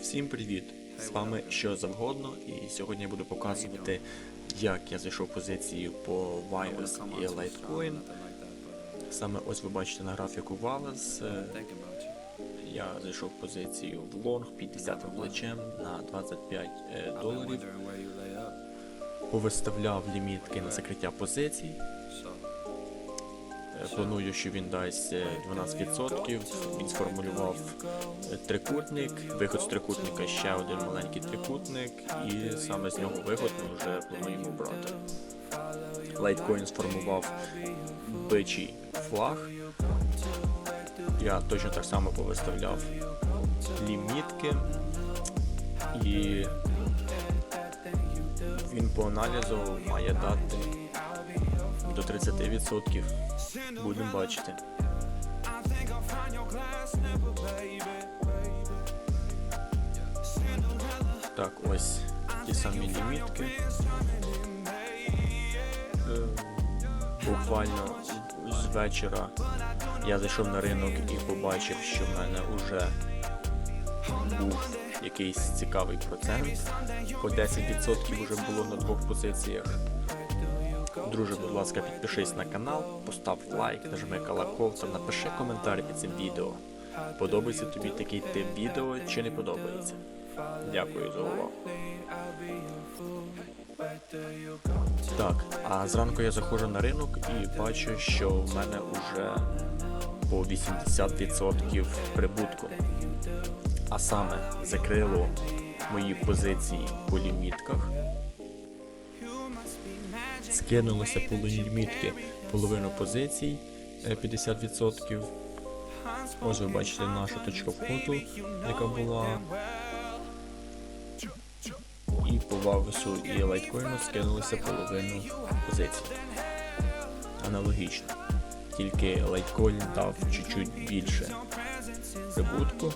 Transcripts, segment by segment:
Всім привіт! З вами що завгодно, і сьогодні я буду показувати, як я зайшов позицію по Virus і Litecoin. Саме ось ви бачите на графіку е, Я зайшов позицію в лонг 50 плечем на 25 е, доларів. Повиставляв лімітки на закриття позицій. Е, Планую, що він дасть е, 12%. Він сформулював е, трикутник, виход з трикутника ще один маленький трикутник, і саме з нього виход ми вже плануємо брати. Litecoin сформував бичий флаг. Я точно так само повиставляв лімітки і він по аналізу має дати до 30%. Будемо бачити. Так, ось ті самі лімітки. Е, Буквально з вечора я зайшов на ринок і побачив, що в мене вже був якийсь цікавий процент. По 10% вже було на двох позиціях. Друже, будь ласка, підпишись на канал, постав лайк, нажми колокол напиши коментар під цим відео. Подобається тобі такий тип відео чи не подобається? Дякую за увагу. Так, а зранку я заходжу на ринок і бачу, що в мене вже по 80% прибутку. А саме закрило мої позиції по лімітках. Скинулося по лімітки половину позицій е, 50%. Ось ви бачите нашу точку входу, яка була. І по вавесу і лайткоїну скинулося половину позицій. Аналогічно. Тільки лайткоін дав чуть-чуть більше прибутку.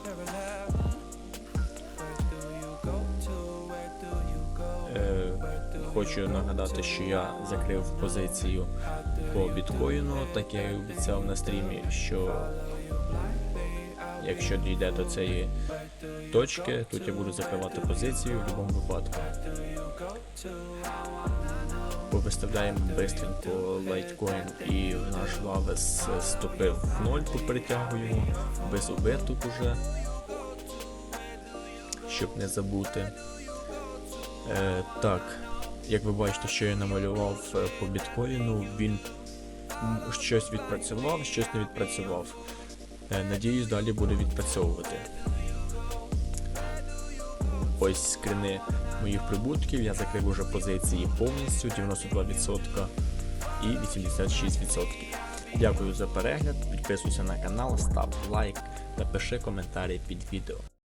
Хочу нагадати, що я закрив позицію по біткоїну, так я і обіцяв на стрімі, що якщо дійде до цієї точки, тут я буду закривати позицію в будь-якому випадку. Повиставляємо бистренько лайткоін і наш лавес стопив в ноль, поперетягуємо без убиток уже, щоб не забути. Е, так, як ви бачите, що я намалював е, по біткоїну, він щось відпрацював, щось не відпрацював. Е, надіюсь, далі буде відпрацьовувати. Ось скрини моїх прибутків. Я закрив уже позиції повністю 92% і 86%. Дякую за перегляд. Підписуйся на канал, став лайк та пиши коментарі під відео.